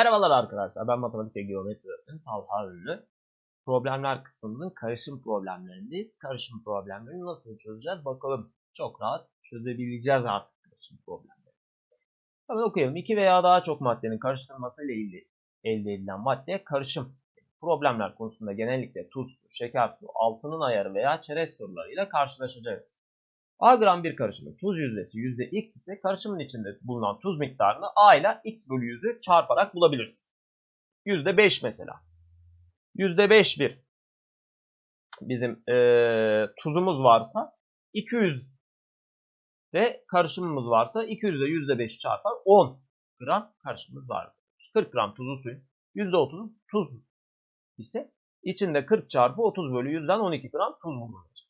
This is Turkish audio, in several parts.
Merhabalar arkadaşlar. Ben matematik ve geometri öğretmeni Talha Ünlü. Problemler kısmımızın karışım problemlerindeyiz. Karışım problemlerini nasıl çözeceğiz? Bakalım. Çok rahat çözebileceğiz artık karışım problemleri. Hemen okuyalım. İki veya daha çok maddenin karıştırılmasıyla ilgili elde edilen maddeye karışım. Problemler konusunda genellikle tuz, şeker su, altının ayarı veya çerez sorularıyla karşılaşacağız. A gram bir karışımın tuz yüzdesi yüzde x ise karışımın içinde bulunan tuz miktarını A ile x bölü yüzü çarparak bulabiliriz. Yüzde 5 mesela. Yüzde 5 bir bizim ee, tuzumuz varsa 200 de karışımımız varsa 200 de yüzde 5 çarpar 10 gram karışımımız var. 40 gram tuzlu suyun yüzde 30'u tuz ise içinde 40 çarpı 30 bölü 100'den 12 gram tuz bulunacak.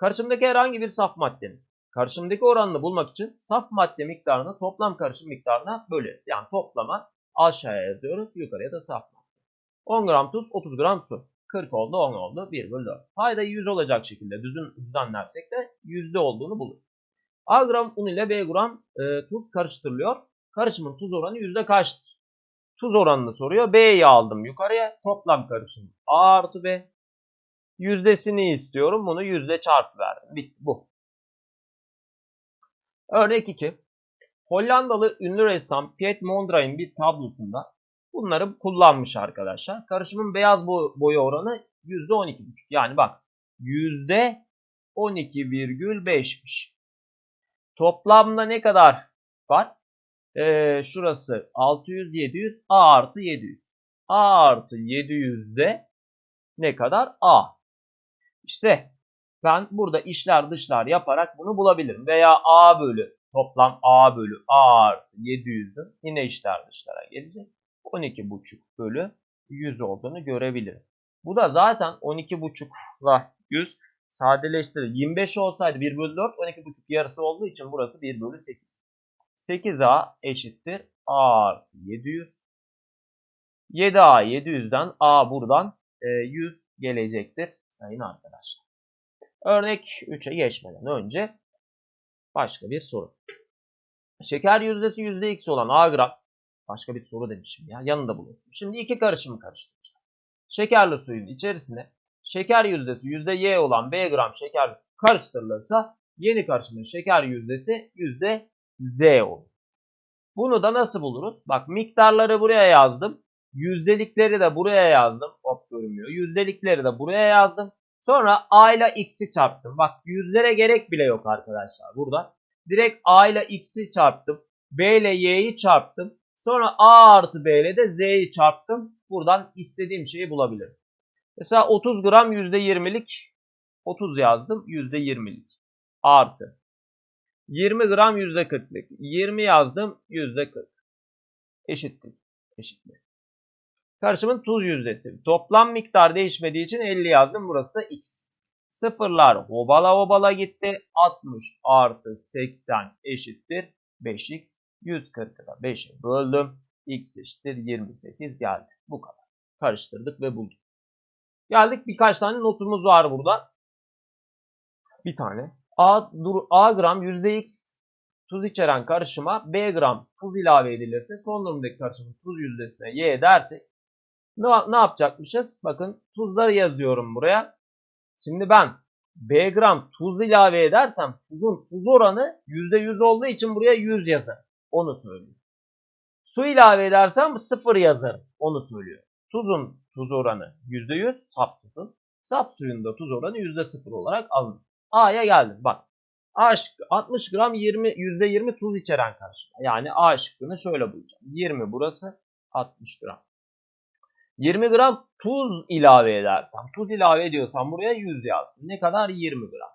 Karışımdaki herhangi bir saf maddenin karışımdaki oranını bulmak için saf madde miktarını toplam karışım miktarına böleriz. Yani toplama aşağıya yazıyoruz, yukarıya da saf madde. 10 gram tuz, 30 gram su. 40 oldu, 10 oldu, 1 bölü 4. Paydayı 100 olacak şekilde düzün, düzenlersek de yüzde olduğunu bulur. A gram un ile B gram e, tuz karıştırılıyor. Karışımın tuz oranı yüzde kaçtır? Tuz oranını soruyor. B'yi aldım yukarıya. Toplam karışım A artı B. Yüzdesini istiyorum. Bunu yüzde çarpı verdim. Bitti bu. Örnek 2. Hollandalı ünlü ressam Piet Mondrain'in bir tablosunda bunları kullanmış arkadaşlar. Karışımın beyaz boya oranı %12,5. Yani bak %12,5'miş. Toplamda ne kadar var? Ee, şurası 600, 700, A artı 700. A artı 700'de ne kadar? A. İşte ben burada işler dışlar yaparak bunu bulabilirim. Veya A bölü toplam A bölü A artı 700'ün yine işler dışlara gelecek. 12,5 bölü 100 olduğunu görebilirim. Bu da zaten 12,5 ile 100 sadeleştirir. 25 olsaydı 1 bölü 4 12,5 yarısı olduğu için burası 1 bölü 8. 8A eşittir A artı 700. 7A 700'den A buradan 100 gelecektir sayın arkadaşlar. Örnek 3'e geçmeden önce başka bir soru. Şeker yüzdesi %x olan A gram başka bir soru demişim ya yanında bulunsun. Şimdi iki karışımı karıştıracağız. Şekerli suyun içerisine şeker yüzdesi %y olan B gram şeker karıştırılırsa yeni karışımın şeker yüzdesi %z olur. Bunu da nasıl buluruz? Bak miktarları buraya yazdım. Yüzdelikleri de buraya yazdım. Hop görünmüyor. Yüzdelikleri de buraya yazdım. Sonra a ile x'i çarptım. Bak yüzlere gerek bile yok arkadaşlar burada. Direkt a ile x'i çarptım. b ile y'yi çarptım. Sonra a artı b ile de z'yi çarptım. Buradan istediğim şeyi bulabilirim. Mesela 30 gram %20'lik 30 yazdım. %20'lik artı 20 gram %40'lık 20 yazdım %40 eşittir. Eşittir. Karışımın tuz yüzdesi. Toplam miktar değişmediği için 50 yazdım. Burası da x. Sıfırlar obala obala gitti. 60 artı 80 eşittir 5x. 140'ı da 5'e böldüm. x eşittir 28 geldi. Bu kadar. Karıştırdık ve bulduk. Geldik birkaç tane notumuz var burada. Bir tane. A, dur, A gram %x tuz içeren karışıma B gram tuz ilave edilirse son durumdaki karışımın tuz yüzdesine y dersek ne, ne yapacakmışız? Bakın tuzları yazıyorum buraya. Şimdi ben B gram tuz ilave edersem tuzun tuz oranı %100 olduğu için buraya 100 yazar. Onu söylüyor. Su ilave edersem 0 yazarım. Onu söylüyor. Tuzun tuz oranı %100 saf tuzun. Saf suyun da tuz oranı %0 olarak alınır. A'ya geldim. Bak. A şıkkı 60 gram 20, %20 tuz içeren karışım. Yani A şıkkını şöyle bulacağım. 20 burası 60 gram. 20 gram tuz ilave edersem, tuz ilave ediyorsam buraya 100 yazdım. Ne kadar? 20 gram.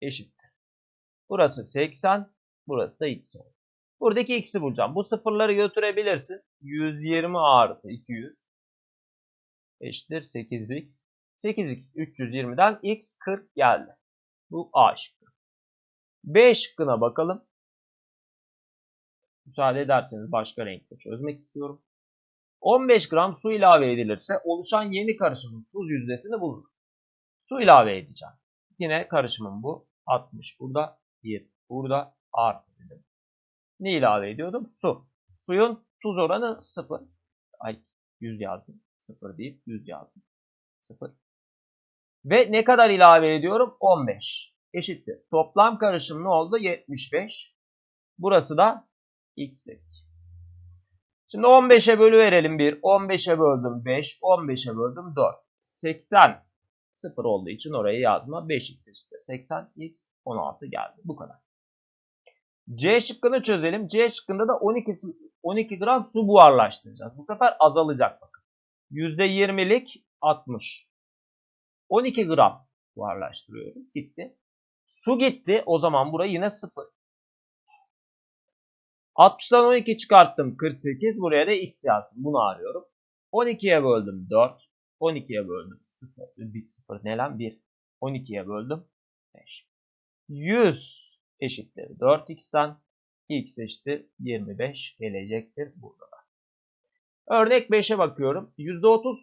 Eşittir. Burası 80, burası da x oldu. Buradaki x'i bulacağım. Bu sıfırları götürebilirsin. 120 artı 200 eşittir 8x. 8x 320'den x 40 geldi. Bu A şıkkı. B şıkkına bakalım. Müsaade ederseniz başka renkte çözmek istiyorum. 15 gram su ilave edilirse oluşan yeni karışımın tuz yüzdesini bulunur. Su ilave edeceğim. Yine karışımım bu. 60 burada 1 burada artı dedim. Ne ilave ediyordum? Su. Suyun tuz oranı 0. Ay 100 yazdım. 0 değil 100 yazdım. 0. Ve ne kadar ilave ediyorum? 15. Eşittir. Toplam karışım ne oldu? 75. Burası da x dedik. Şimdi 15'e bölü verelim 1. 15'e böldüm 5. 15'e böldüm 4. 80 0 olduğu için oraya yazma. 5x eşittir. 80x 16 geldi. Bu kadar. C şıkkını çözelim. C şıkkında da 12, 12 gram su buharlaştıracağız. Bu sefer azalacak bakın. %20'lik 60. 12 gram buharlaştırıyorum. Gitti. Su gitti. O zaman buraya yine 0. 60'tan 12 çıkarttım. 48. Buraya da x yazdım. Bunu arıyorum. 12'ye böldüm 4. 12'ye böldüm 0. 1 0 ne lan? 1. 12'ye böldüm 5. 100 eşittir 4x'ten. x eşittir 25 gelecektir burada da. Örnek 5'e bakıyorum. %30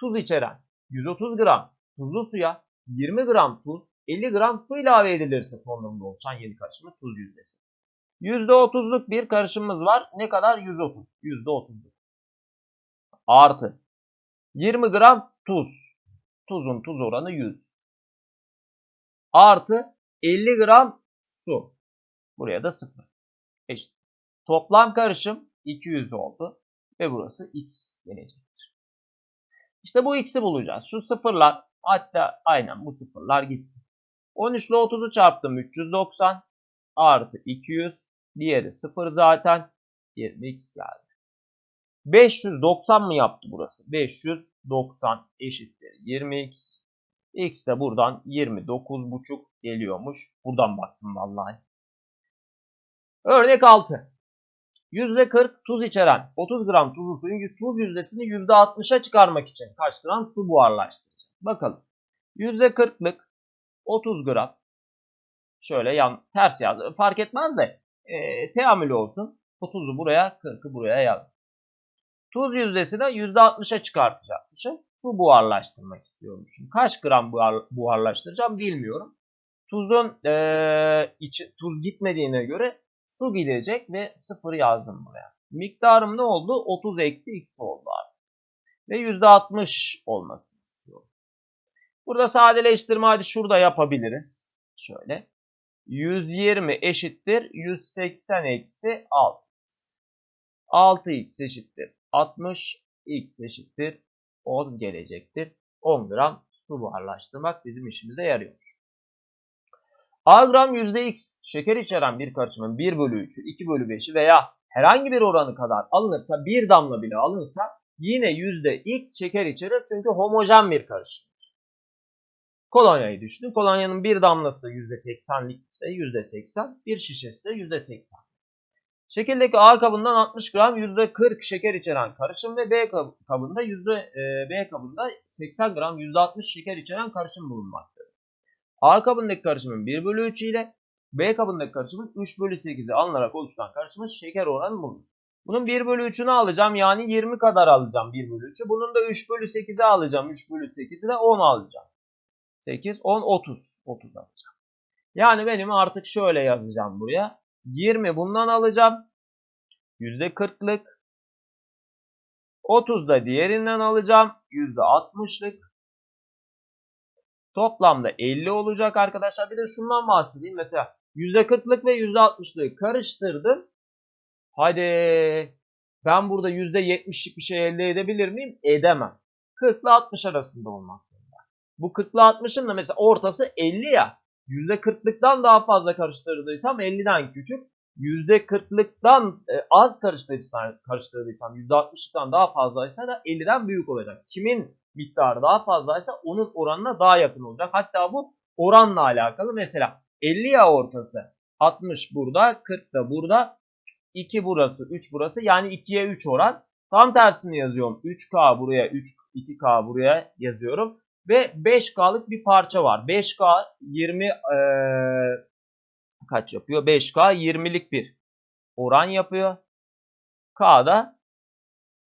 tuz içeren 130 gram tuzlu suya 20 gram tuz 50 gram su ilave edilirse son durumda oluşan yeni karışımı tuz yüzdesi. %30'luk bir karışımımız var. Ne kadar? 130. %30'luk. Artı 20 gram tuz. Tuzun tuz oranı 100. Artı 50 gram su. Buraya da 0. Eşit. Toplam karışım 200 oldu. Ve burası x gelecektir. İşte bu x'i bulacağız. Şu sıfırlar hatta aynen bu sıfırlar gitsin. 13 ile 30'u çarptım 390 artı 200 diğeri 0 zaten 20x geldi. 590 mı yaptı burası? 590 eşittir 20x. X de buradan 29,5 geliyormuş. Buradan baktım vallahi. Örnek 6. %40 tuz içeren 30 gram tuzlu suyun tuz yüzdesini %60'a çıkarmak için kaç gram su buharlaştıracak? Bakalım. %40'lık 30 gram. Şöyle yan ters yaz. Fark etmez de e, teamülü olsun. 30'u buraya 40'ı buraya yaz. Tuz yüzdesini %60'a çıkartacakmışım. Su buharlaştırmak istiyormuşum. Kaç gram buhar, buharlaştıracağım bilmiyorum. Tuzun e, içi, tuz gitmediğine göre su gidecek ve 0 yazdım buraya. Miktarım ne oldu? 30 eksi x oldu artık. Ve %60 olmasını istiyorum. Burada sadeleştirme hadi şurada yapabiliriz. Şöyle. 120 eşittir 180 eksi 6. 6x eşittir 60. x eşittir 10 gelecektir. 10 gram su buharlaştırmak bizim işimize yarıyormuş. A gram %x şeker içeren bir karışımın 1 bölü 3'ü, 2 bölü 5'i veya herhangi bir oranı kadar alınırsa, bir damla bile alınırsa yine %x şeker içerir çünkü homojen bir karışım. Kolonyayı düşünün. Kolonyanın bir damlası da %80'lik ise %80, bir şişesi de %80. Şekildeki A kabından 60 gram %40 şeker içeren karışım ve B kabında yüzde, e, B kabında 80 gram %60 şeker içeren karışım bulunmaktadır. A kabındaki karışımın 1 bölü 3 ile B kabındaki karışımın 3 bölü 8'i alınarak oluşan karışımın şeker oranı bulunur. Bunun 1 bölü 3'ünü alacağım yani 20 kadar alacağım 1 bölü 3'ü. Bunun da 3 bölü 8'i alacağım 3 bölü 8'i de 10 alacağım. 8, 10, 30. 30 alacağım. Yani benim artık şöyle yazacağım buraya. 20 bundan alacağım. %40'lık. 30 da diğerinden alacağım. %60'lık. Toplamda 50 olacak arkadaşlar. Bir de şundan bahsedeyim. Mesela %40'lık ve %60'lık karıştırdım. Hadi ben burada %70'lik bir şey elde edebilir miyim? Edemem. 40 ile 60 arasında olmak. Bu 40 ile 60'ın da mesela ortası 50 ya. %40'lıktan daha fazla karıştırdıysam 50'den küçük. %40'lıktan e, az karıştırdıysam, karıştırdıysam %60'lıktan daha fazlaysa da 50'den büyük olacak. Kimin miktarı daha fazlaysa onun oranına daha yakın olacak. Hatta bu oranla alakalı. Mesela 50 ya ortası. 60 burada, 40 da burada. 2 burası, 3 burası. Yani 2'ye 3 oran. Tam tersini yazıyorum. 3K buraya, 3 2K buraya yazıyorum. Ve 5K'lık bir parça var. 5K 20 ee, kaç yapıyor? 5K 20'lik bir oran yapıyor. K da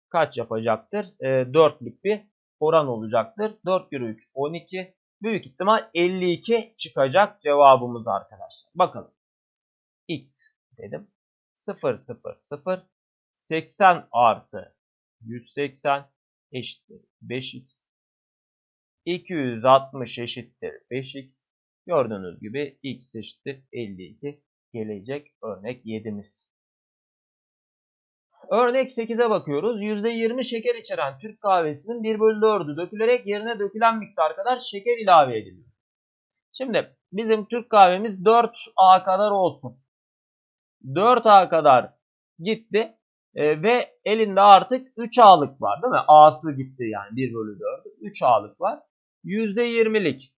kaç yapacaktır? E, 4'lük bir oran olacaktır. 4 kere 3 12. Büyük ihtimal 52 çıkacak cevabımız arkadaşlar. Bakalım. X dedim. 0 0 0 80 artı 180 eşittir 5x. 260 eşittir 5x. Gördüğünüz gibi x eşittir 52 gelecek örnek 7'miz. Örnek 8'e bakıyoruz. %20 şeker içeren Türk kahvesinin 1 bölü 4'ü dökülerek yerine dökülen miktar kadar şeker ilave ediliyor. Şimdi bizim Türk kahvemiz 4A kadar olsun. 4A kadar gitti e, ve elinde artık 3A'lık var değil mi? A'sı gitti yani 1 bölü 4'ü. 3A'lık var. %20'lik.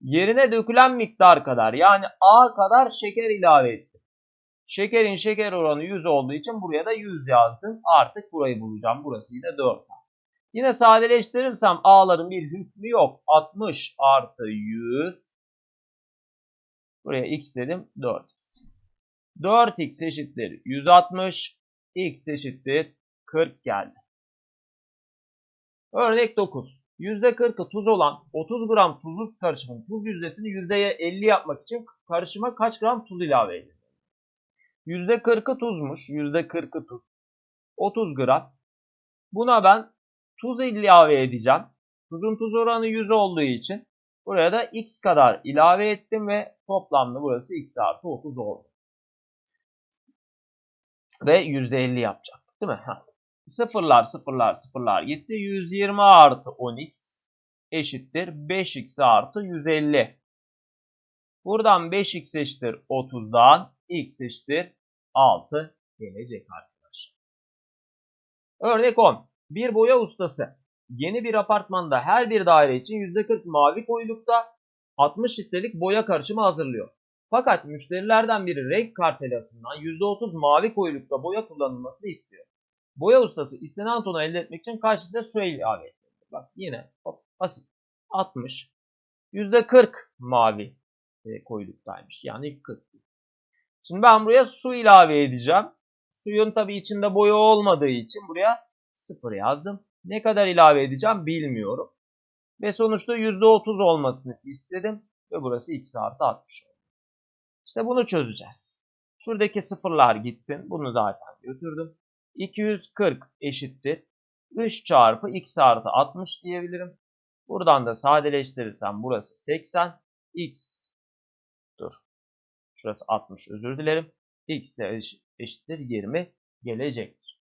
Yerine dökülen miktar kadar yani A kadar şeker ilave etti. Şekerin şeker oranı 100 olduğu için buraya da 100 yazdım. Artık burayı bulacağım. Burası yine 4A. Yine sadeleştirirsem A'ların bir hükmü yok. 60 artı 100. Buraya x dedim 4x. 4x eşittir 160. x eşittir 40 geldi. Örnek 9. %40'ı tuz olan 30 gram tuzlu karışımın tuz yüzdesini %50 yapmak için karışıma kaç gram tuz ilave edilir? %40'ı tuzmuş. %40'ı tuz. 30 gram. Buna ben tuz ilave edeceğim. Tuzun tuz oranı 100 olduğu için buraya da x kadar ilave ettim ve toplamda burası x artı 30 oldu. Ve %50 yapacak. Değil mi? Sıfırlar sıfırlar sıfırlar gitti. 120 artı 10x eşittir 5x artı 150. Buradan 5x eşittir 30'dan x eşittir 6 gelecek arkadaşlar. Örnek 10. Bir boya ustası yeni bir apartmanda her bir daire için %40 mavi koyulukta 60 litrelik boya karışımı hazırlıyor. Fakat müşterilerden biri renk kartelasından %30 mavi koyulukta boya kullanılmasını istiyor. Boya ustası istenen tonu elde etmek için litre su ilave etti? Bak yine hop, basit. 60. %40 mavi e, koyuluktaymış. Yani 40. Şimdi ben buraya su ilave edeceğim. Suyun tabi içinde boya olmadığı için buraya 0 yazdım. Ne kadar ilave edeceğim bilmiyorum. Ve sonuçta %30 olmasını istedim. Ve burası x artı 60 oldu. İşte bunu çözeceğiz. Şuradaki sıfırlar gitsin. Bunu zaten götürdüm. 240 eşittir. 3 çarpı x artı 60 diyebilirim. Buradan da sadeleştirirsem burası 80. x dur. Şurası 60 özür dilerim. x de eşittir 20 gelecektir.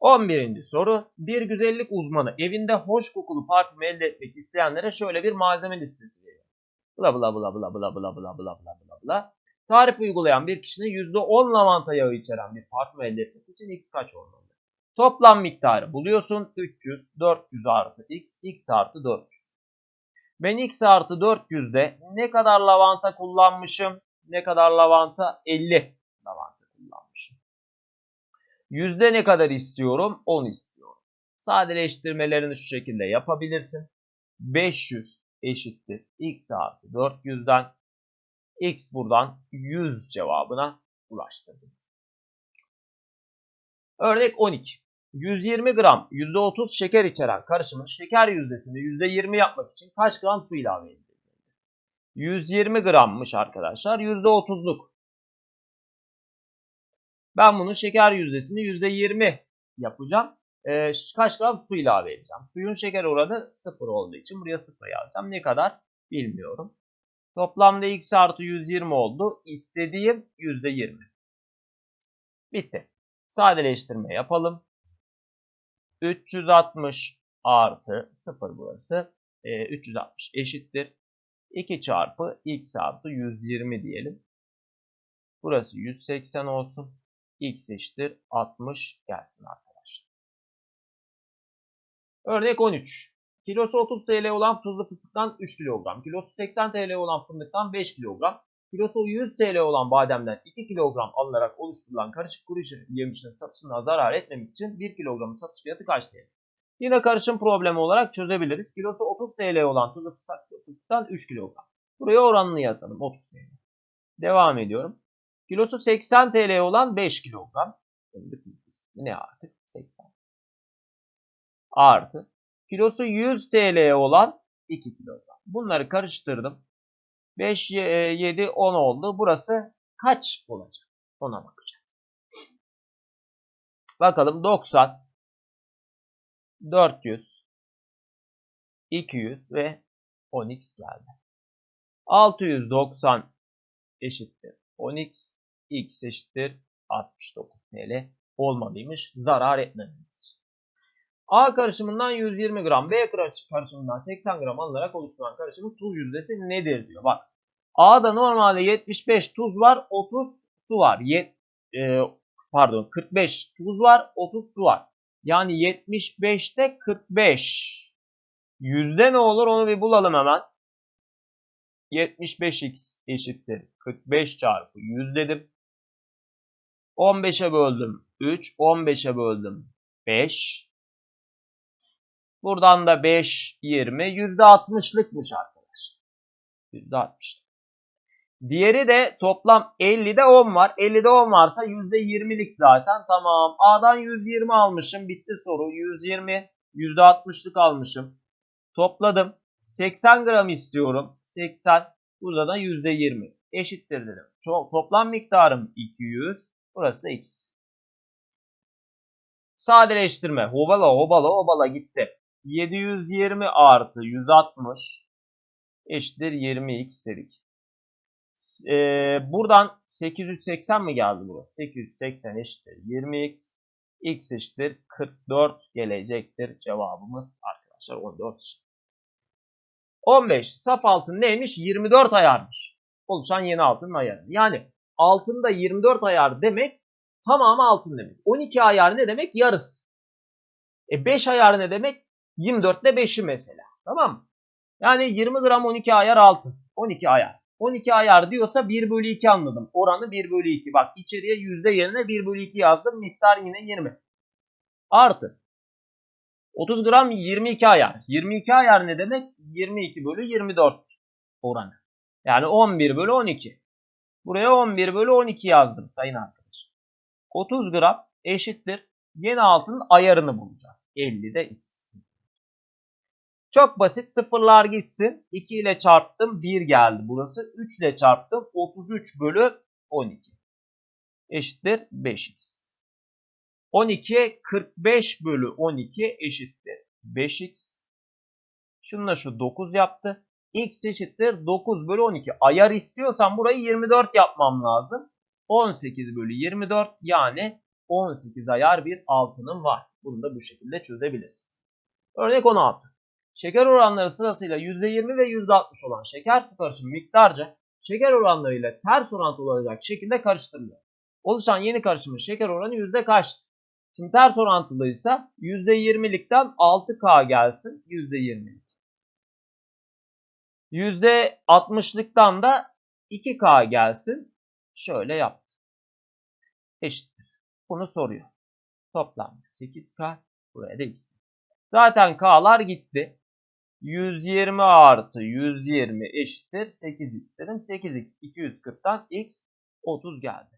11. soru. Bir güzellik uzmanı evinde hoş kokulu parfüm elde etmek isteyenlere şöyle bir malzeme listesi veriyor. Bla bla bla bla bla bla bla bla bla bla bla. Tarif uygulayan bir kişinin %10 lavanta yağı içeren bir parfüm elde etmesi için x kaç olmalı? Toplam miktarı buluyorsun. 300, 400 artı x, x artı 400. Ben x artı 400'de ne kadar lavanta kullanmışım? Ne kadar lavanta? 50 lavanta kullanmışım. Yüzde ne kadar istiyorum? 10 istiyorum. Sadeleştirmelerini şu şekilde yapabilirsin. 500 eşittir x artı 400'den x buradan 100 cevabına ulaştırdım. Örnek 12. 120 gram %30 şeker içeren karışımın şeker yüzdesini %20 yapmak için kaç gram su ilave edilir? 120 grammış arkadaşlar. %30'luk. Ben bunun şeker yüzdesini %20 yapacağım. Ee, kaç gram su ilave edeceğim? Suyun şeker oranı 0 olduğu için buraya 0 yazacağım. Ne kadar bilmiyorum. Toplamda x artı 120 oldu. İstediğim %20. Bitti. Sadeleştirme yapalım. 360 artı 0 burası. E, 360 eşittir. 2 çarpı x artı 120 diyelim. Burası 180 olsun. x eşittir 60 gelsin arkadaşlar. Örnek 13. Kilosu 30 TL olan tuzlu fıstıktan 3 kilogram. Kilosu 80 TL olan fındıktan 5 kilogram. Kilosu 100 TL olan bademden 2 kilogram alınarak oluşturulan karışık kuru yemişin satışına zarar etmemek için 1 kilogramın satış fiyatı kaç TL? Yine karışım problemi olarak çözebiliriz. Kilosu 30 TL olan tuzlu fıstıktan 3 kilogram. Buraya oranını yazalım 30 TL. Devam ediyorum. Kilosu 80 TL olan 5 kilogram. Ne artık? 80. Artı. Kilosu 100 TL olan 2 kilogram. Bunları karıştırdım. 5, 7, 10 oldu. Burası kaç olacak? Ona bakacağım. Bakalım 90 400, 200 ve 10x geldi. 690 eşittir 10x, x eşittir 69 TL olmalıymış zarar etmememiz için. A karışımından 120 gram, B karışımından 80 gram alınarak oluşturulan karışımın tuz yüzdesi nedir diyor. Bak A'da normalde 75 tuz var, 30 su var. Yet, e, pardon 45 tuz var, 30 su var. Yani 75'te 45. Yüzde ne olur onu bir bulalım hemen. 75x eşittir 45 çarpı 100 dedim. 15'e böldüm 3, 15'e böldüm 5. Buradan da 5, 20, %60'lıkmış arkadaşlar. %60'lık. Diğeri de toplam 50'de 10 var. 50'de 10 varsa %20'lik zaten. Tamam. A'dan 120 almışım. Bitti soru. 120. %60'lık almışım. Topladım. 80 gram istiyorum. 80. Burada da %20. Eşittir dedim. Toplam miktarım 200. Burası da x. Sadeleştirme. Hobala hobala hobala gitti. 720 artı 160 eşittir 20x dedik. Ee, buradan 880 mi geldi burası? 880 eşittir 20x. x eşittir 44 gelecektir. Cevabımız arkadaşlar 14 eşittir. 15. Saf altın neymiş? 24 ayarmış. Oluşan yeni altının ayarı. Yani altında 24 ayar demek tamamı altın demek. 12 ayar ne demek? Yarısı. E 5 ayar ne demek? 24 ile 5'i mesela. Tamam mı? Yani 20 gram 12 ayar altın. 12 ayar. 12 ayar diyorsa 1 bölü 2 anladım. Oranı 1 bölü 2. Bak içeriye yüzde yerine 1 bölü 2 yazdım. Miktar yine 20. Artı. 30 gram 22 ayar. 22 ayar ne demek? 22 bölü 24 oranı. Yani 11 bölü 12. Buraya 11 bölü 12 yazdım sayın arkadaşlar. 30 gram eşittir. Yeni altının ayarını bulacağız. 50'de x. Çok basit sıfırlar gitsin. 2 ile çarptım 1 geldi burası. 3 ile çarptım 33 bölü 12. Eşittir 5x. 12'ye 45 bölü 12 eşittir 5x. Şununla şu 9 yaptı. x eşittir 9 bölü 12. Ayar istiyorsam burayı 24 yapmam lazım. 18 bölü 24 yani 18 ayar bir altının var. Bunu da bu şekilde çözebilirsiniz. Örnek 16. Şeker oranları sırasıyla %20 ve %60 olan şeker su karışımı miktarca şeker oranlarıyla ters orantılı olacak şekilde karıştırılıyor. Oluşan yeni karışımın şeker oranı yüzde kaçtır? Şimdi ters orantılıysa %20'likten 6K gelsin %20'lik. %60'lıktan da 2K gelsin. Şöyle yaptım. Eşittir. Bunu soruyor. Toplam 8K. Buraya da x. Zaten K'lar gitti. 120 artı 120 eşittir 8x dedim. 8x 240'tan x 30 geldi.